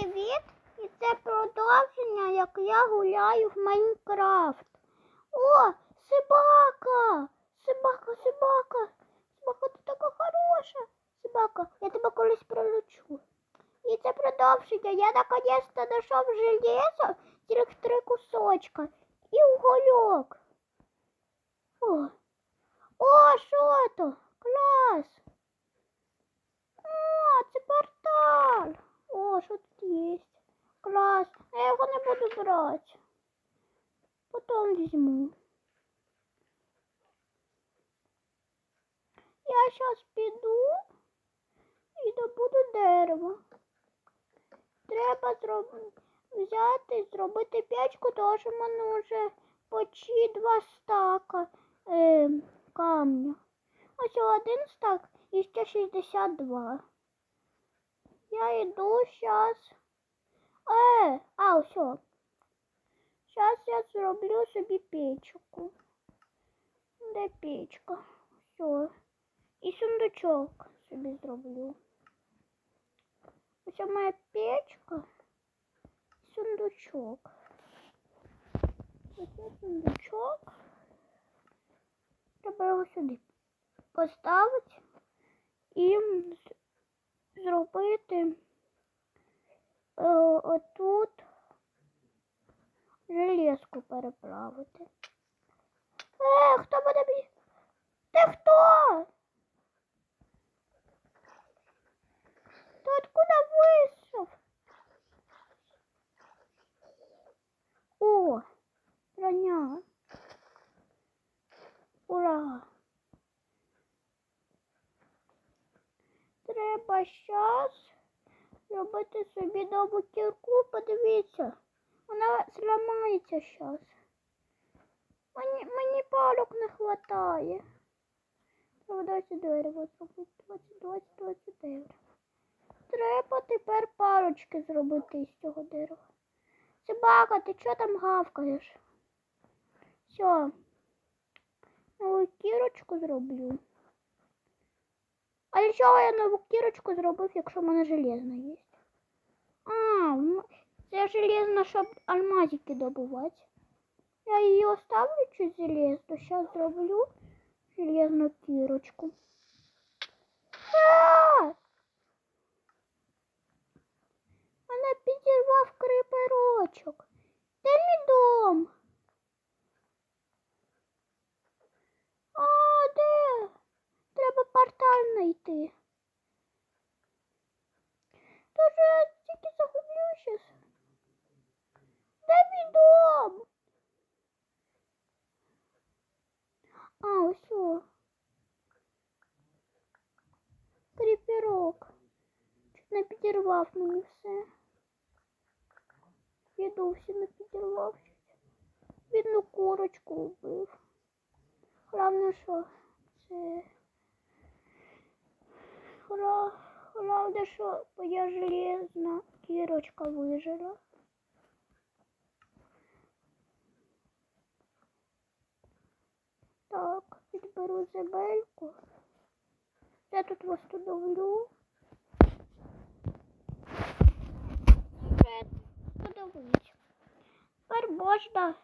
привіт! І це продовження, як я гуляю в Майнкрафт. О, собака! Собака, собака! Собака, ти така хороша! Собака, я тебе колись прилучу. І це продовження. Я наконец-то знайшов железо, тільки три кусочка. І угольок. О, О що то? Клас! О, це портал. О, що тут є? Клас. Я його не буду брати. Потім візьму. Я зараз піду і добуду дерево. Треба зроб... взяти, зробити печку, тому що в мене вже почти два стака е, камня. Ось один стак і ще 62. Я йду зараз. Е, а, все. Зараз я зроблю собі печку. Де печка? Все. І сундучок собі зроблю. Ось моя печка. Сундучок. Ось сундучок. Треба його сюди поставити і зробити е, отут железку переправити. Е, хто буде бі... Ти хто? Ти откуда вийшов? О, броня. Ура! Треба щас робити собі нову кірку, подивіться. Вона зламається щас. Мені, мені палок не хватає. Треба 20 дерева зробити. 20, 20, 20 дерева. Треба тепер парочки зробити із цього дерева. Собака, ти чого там гавкаєш? Все. Нову кірочку зроблю. А для чого я нову кірочку зробив, якщо в мене железна є? А, м- це железна, щоб алмазики добувати. Я її оставлю чуть железну, зараз зроблю железну кірочку. А! Мене підірвав криперочок. загублю щас. Де мій дом? А, ось. о. Кріперок. Чуть не підірвав мені все. Біду всі не підірвав. Бідну курочку вбив. Головне, що це. Гра... Головне, що моя железна Кірочка вижила. Так, підберу земельку. Я тут восстановлю. Подивись. Тепер можна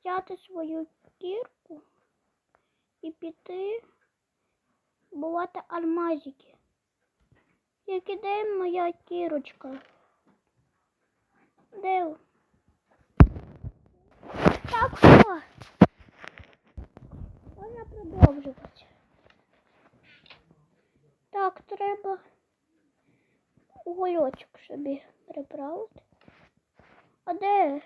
взяти свою кірку і піти бувати алмазики. Тільки де моя кірочка? Де? Так, все. Можна продовжувати. Так, треба угольочок собі приправити. А де?